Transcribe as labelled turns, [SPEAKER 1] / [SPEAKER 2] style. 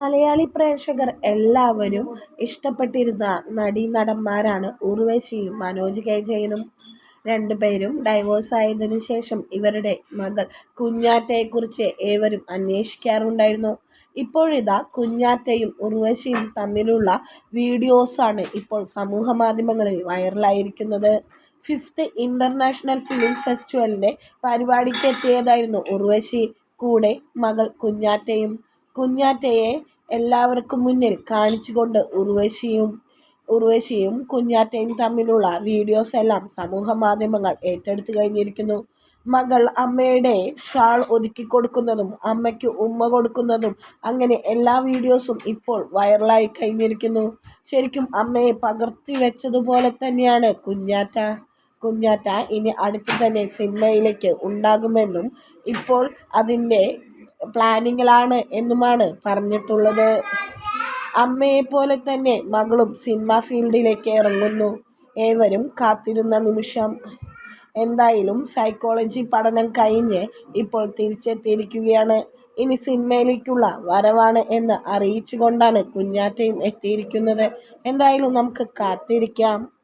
[SPEAKER 1] മലയാളി പ്രേക്ഷകർ എല്ലാവരും ഇഷ്ടപ്പെട്ടിരുന്ന നടീനടന്മാരാണ് ഉർവശിയും മനോജ് കെ ജയനും. രണ്ടുപേരും ഡൈവോഴ്സായതിനു ശേഷം ഇവരുടെ മകൾ കുഞ്ഞാറ്റയെക്കുറിച്ച് ഏവരും അന്വേഷിക്കാറുണ്ടായിരുന്നു. ഇപ്പോഴിതാ കുഞ്ഞാറ്റയും ഉർവശിയും തമ്മിലുള്ള വീഡിയോസാണ് ഇപ്പോൾ സമൂഹ മാധ്യമങ്ങളിൽ വൈറലായിരിക്കുന്നത്. ഫിഫ്ത്ത് ഇന്റർനാഷണൽ ഫിലിം ഫെസ്റ്റിവലിന്റെ പരിപാടിക്കെത്തിയതായിരുന്നു ഉർവശി. കൂടെ മകൾ കുഞ്ഞാറ്റയും. കുഞ്ഞാറ്റയെ എല്ലാവർക്കും മുന്നിൽ കാണിച്ചുകൊണ്ട് ഉർവശിയും ഉർവശിയും കുഞ്ഞാറ്റയും തമ്മിലുള്ള വീഡിയോസ് എല്ലാം സമൂഹ മാധ്യമങ്ങൾ ഏറ്റെടുത്തു കഴിഞ്ഞിരിക്കുന്നു. മകൾ അമ്മയുടെ ഷാൾ ഒതുക്കി കൊടുക്കുന്നതും അമ്മയ്ക്ക് ഉമ്മ കൊടുക്കുന്നതും അങ്ങനെ എല്ലാ വീഡിയോസും ഇപ്പോൾ വൈറലായി കഴിഞ്ഞിരിക്കുന്നു ശരിക്കും അമ്മയെ പകർത്തി വെച്ചതുപോലെ തന്നെയാണ് കുഞ്ഞാറ്റ. കുഞ്ഞാറ്റ ഇനി അടുത്ത് തന്നെ സിനിമയിലേക്ക് ഉണ്ടാകുമെന്നും ഇപ്പോൾ അതിന്റെ പ്ലാനിങ്ങിലാണ് എന്നുമാണ് പറഞ്ഞിട്ടുള്ളത്. അമ്മയെപ്പോലെ തന്നെ മകളും സിനിമാ ഫീൽഡിലേക്ക് ഇറങ്ങുന്നു. ഏവരും കാത്തിരുന്ന നിമിഷം. എന്തായാലും സൈക്കോളജി പഠനം കഴിഞ്ഞ് ഇപ്പോൾ തിരിച്ചെത്തിയിരിക്കുകയാണ്. ഇനി സിനിമയിലേക്കുള്ള വരവാണ് എന്ന് അറിയിച്ചുകൊണ്ടാണ് കുഞ്ഞാറ്റയും എത്തിയിരിക്കുന്നത്. എന്തായാലും നമുക്ക് കാത്തിരിക്കാം.